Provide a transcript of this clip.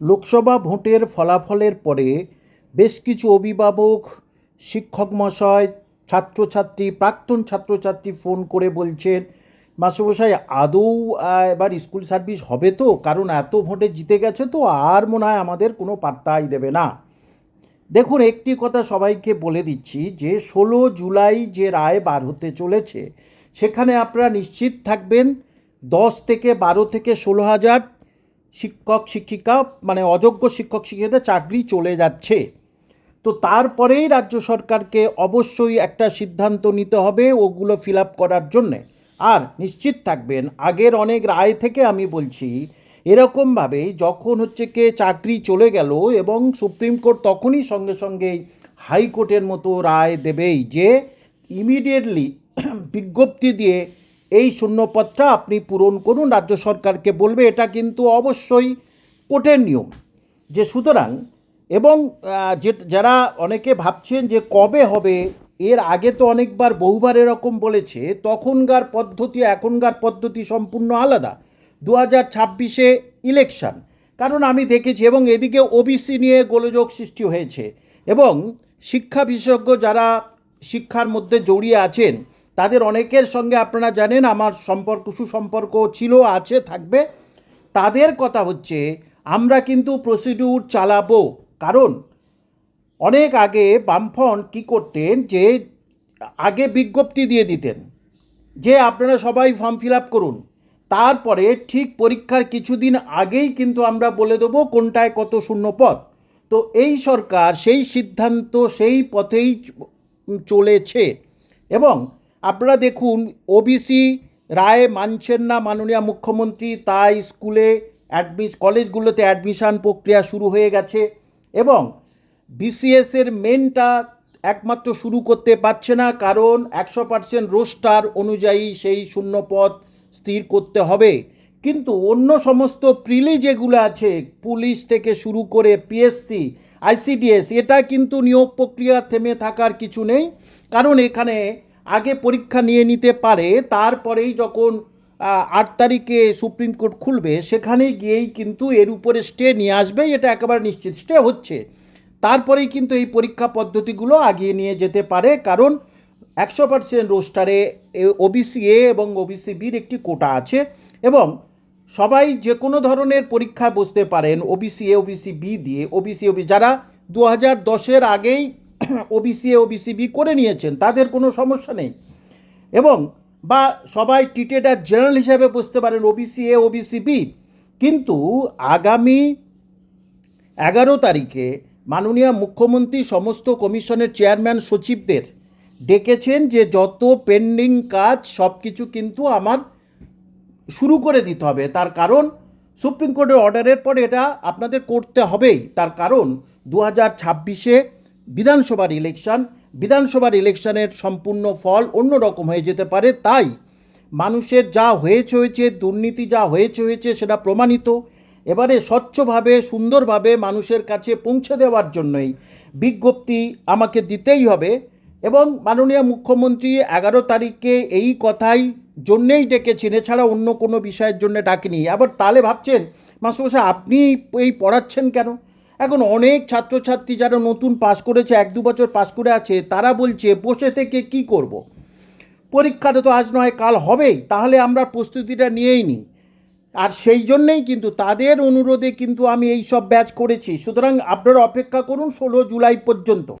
লোকসভা ভোটের ফলাফলের পরে বেশ কিছু অভিভাবক শিক্ষক মশাই ছাত্রছাত্রী, প্রাক্তন ছাত্রছাত্রী ফোন করে বলছেন, মাস্টারমশাই, আদৌ এবার স্কুল সার্ভিস হবে তো? কারণ এত ভোটে জিতে গেছে তো, আর মনে হয় আমাদের কোনো পাত্তাই দেবে না। দেখুন, একটি কথা সবাইকে বলে দিচ্ছি, যে ষোলো জুলাই যে রায় বার হতে চলেছে, সেখানে আপনারা নিশ্চিত থাকবেন, দশ থেকে বারো থেকে ষোলো হাজার শিক্ষক, শিক্ষিকা মানে অযোগ্য শিক্ষক, শিক্ষিকাদের চাকরি চলে যাচ্ছে। তো তারপরেই রাজ্য সরকারকে অবশ্যই একটা সিদ্ধান্ত নিতে হবে ওগুলো ফিল আপ করার জন্যে। আর নিশ্চিত থাকবেন, আগের অনেক রায় থেকে আমি বলছি এরকমভাবে যখন হচ্ছে কে চাকরি চলে গেল এবং সুপ্রিম কোর্ট তখনই সঙ্গে সঙ্গে হাইকোর্টের মতো রায় দেবেই যে ইমিডিয়েটলি বিজ্ঞপ্তি দিয়ে এই শূন্যপদটা আপনি পূরণ করুন, রাজ্য সরকারকে বলবে, এটা কিন্তু অবশ্যই কোর্টের নিয়ম। যে সুতরাং, এবং যে, যারা অনেকে ভাবছেন যে কবে হবে, এর আগে তো অনেকবার বহুবার এরকম বলেছে, তখনকার পদ্ধতি, এখনকার পদ্ধতি সম্পূর্ণ আলাদা। দু হাজার ছাব্বিশে ইলেকশন কারণ আমি দেখেছি, এবং এদিকে ওবিসি নিয়ে গোলযোগ সৃষ্টি হয়েছে। এবং শিক্ষা বিশেষজ্ঞ যারা শিক্ষার মধ্যে জড়িয়ে আছেন তাদের অনেকের সঙ্গে আপনারা জানেন, আমার সম্পর্ক, সুসম্পর্ক ছিল, আছে, থাকবে। তাদের কথা হচ্ছে, আমরা কিন্তু প্রসিডিউর চালাবো। কারণ, অনেক আগে বামফ্রন্ট কী করতেন যে, আগে বিজ্ঞপ্তি দিয়ে দিতেন, যে আপনারা সবাই ফর্ম ফিল আপ করুন। তারপরে ঠিক পরীক্ষার কিছুদিন আগেই কিন্তু আমরা বলে দেবো কোনটায় কত শূন্য পদ তো এই সরকার সেই সিদ্ধান্ত, সেই পথেই চলেছে। এবং আপনারা দেখুন ওবিসি রায় মানছেন না মাননীয় মুখ্যমন্ত্রী, তাই স্কুলে অ্যাডমিস কলেজগুলোতে অ্যাডমিশান প্রক্রিয়া শুরু হয়ে গেছে এবং বিসিএসের মেনটা একমাত্র শুরু করতে পারছে না, কারণ একশো পার্সেন্ট রোস্টার অনুযায়ী সেই শূন্য পদ স্থির করতে হবে। কিন্তু অন্য সমস্ত প্রিলি যেগুলো আছে, পুলিশ থেকে শুরু করে পিএসসি আইসিডিএস এটা কিন্তু নিয়োগ প্রক্রিয়া থেমে থাকার কিছু নেই, কারণ এখানে আগে পরীক্ষা নিয়ে নিতে পারে, তারপরেই যখন আট তারিখে সুপ্রিম কোর্ট খুলবে সেখানে গিয়েই কিন্তু এর উপরে স্টে নিয়ে আসবে, এটা একেবারে নিশ্চিত স্টে হচ্ছে। তারপরেই কিন্তু এই পরীক্ষা পদ্ধতিগুলো আগিয়ে নিয়ে যেতে পারে, কারণ একশো পার্সেন্ট রোস্টারে ওবিসি এ এবং ওবিসি বির একটি কোটা আছে এবং সবাই যে কোনো ধরনের পরীক্ষা বসতে পারেন ওবিসি এ ওবিসি বি দিয়ে ওবিসি ওবি যারা দু হাজার দশের আগেই ওবিসি এ ওবিসি বি করে নিয়েছেন, তাদের কোনো সমস্যা নেই। এবং বা সবাই টিটেড আর জেনারেল হিসাবে বসতে পারেন ওবিসি এ ওবিসি বি কিন্তু আগামী এগারো তারিখে মাননীয় মুখ্যমন্ত্রী সমস্ত কমিশনের চেয়ারম্যান সচিবদের ডেকেছেন যে যত পেন্ডিং কাজ, সব কিছু কিন্তু আমার শুরু করে দিতে হবে। তার কারণ সুপ্রিম কোর্টের অর্ডারের পরে এটা আপনাদের করতে হবেই। তার কারণ দু হাজার ছাব্বিশে বিধানসভার ইলেকশন বিধানসভার ইলেকশনের সম্পূর্ণ ফল অন্য রকম হয়ে যেতে পারে, তাই মানুষের যা হয়েছে হয়েছে, দুর্নীতি যা হয়েছে হয়েছে সেটা প্রমাণিত। এবারে স্বচ্ছভাবে, সুন্দরভাবে মানুষের কাছে পৌঁছে দেওয়ার জন্যই বিজ্ঞপ্তি আমাকে দিতেই হবে এবং মাননীয় মুখ্যমন্ত্রী এগারো তারিখে এই কথাই জন্যেই ডেকেছেন, এছাড়া অন্য কোনো বিষয়ের জন্য ডাকেনি। আবার তাহলে ভাবছেন, মাস্টারমশাই, আপনি এই পড়াচ্ছেন কেন? এখন অনেক ছাত্রছাত্রী যারা নতুন পাশ করেছে, এক দু বছর পাশ করে আছে, তারা বলছে, বসে থেকে কি করব। পরীক্ষাটা তো আজ নয়, কাল হবেই, তাহলে আমরা প্রস্তুতিটা নিয়েই নিই। আর সেই জন্যেই কিন্তু তাদের অনুরোধে কিন্তু আমি এই সব ব্যাচ করেছি। সুতরাং আপনারা অপেক্ষা করুন, ষোলো জুলাই পর্যন্ত।